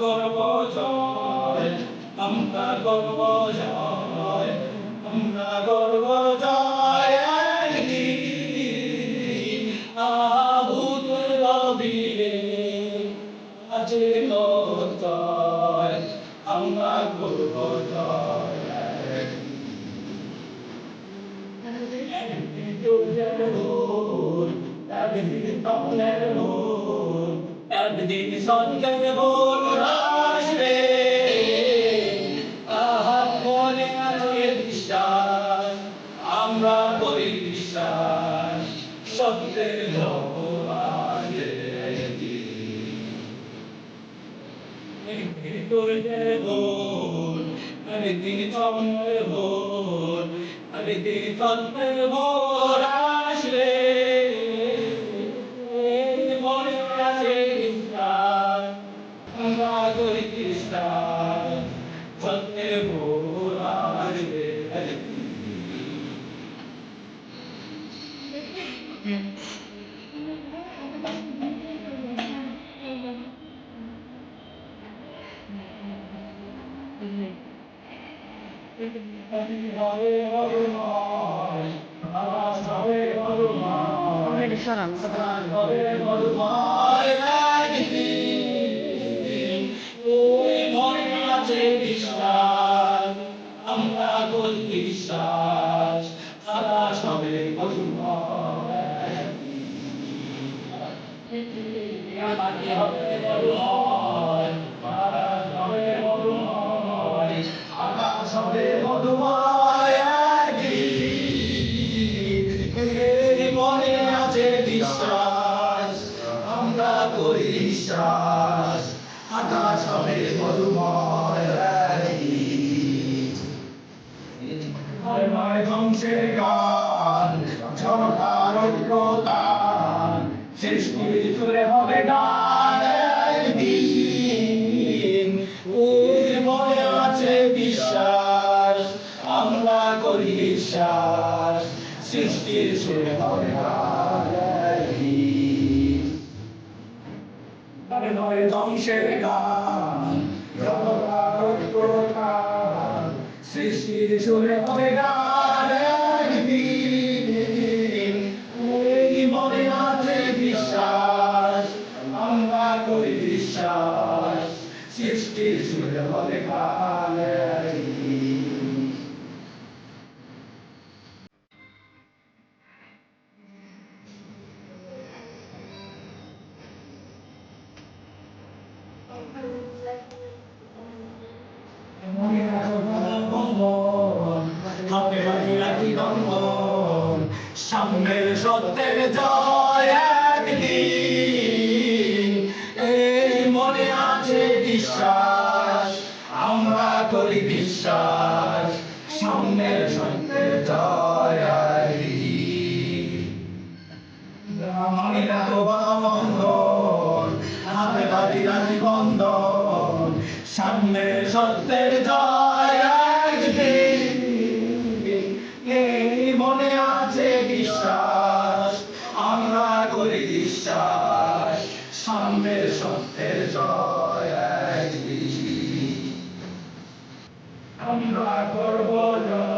করব জয় আমরা করব জয় আমরা করব জয় আবুদ রবিরে আছে জয় আমরা করব জয় একদিন সন্ধ্যের ভোর আসবে আহা মনে আছে বিশ্বাস আমরা করি বিশ্বাস সত্যের ভোর আসবে একদিন সন্ধ্যের ভোর একদিন সন্ধ্যের ভোর সরান আমরা বিশ্বাস সবে মনে আছে বিশ্বাস আকাশ হবে মধুময় ময় ধ্বংসের গান ঝড়ার সৃষ্টি জুড়ে হবে বিশ্বাস সৃষ্টির সুরে হবে ধ্বংসের গান সৃষ্টির সুরে হবে বিশ্বাস, আমরা করি বিশ্বাস। সৃষ্টির সুরে হবে গান মনে রাখো বন্ধন হাতে বাড়ি রাখি বন্ধন সামনের সত্যের জয় একদিন এই মনে আছে বিশ্বাস আমরা করি বিশ্বাস সামনের সত্যের জয় একদিন মনে রাখো সত্যের এই মনে আছে বিশ্বাস আমরা করি বিশ্বাস সামনের সত্যের জয় আমরা করব জয়।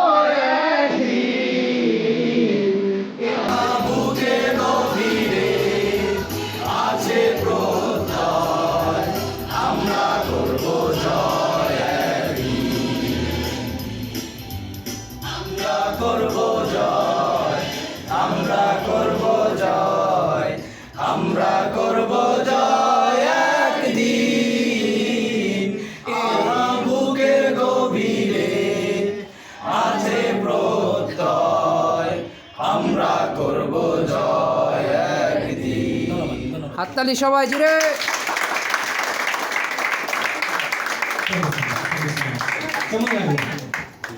হাততালি সবাই জুড়ে।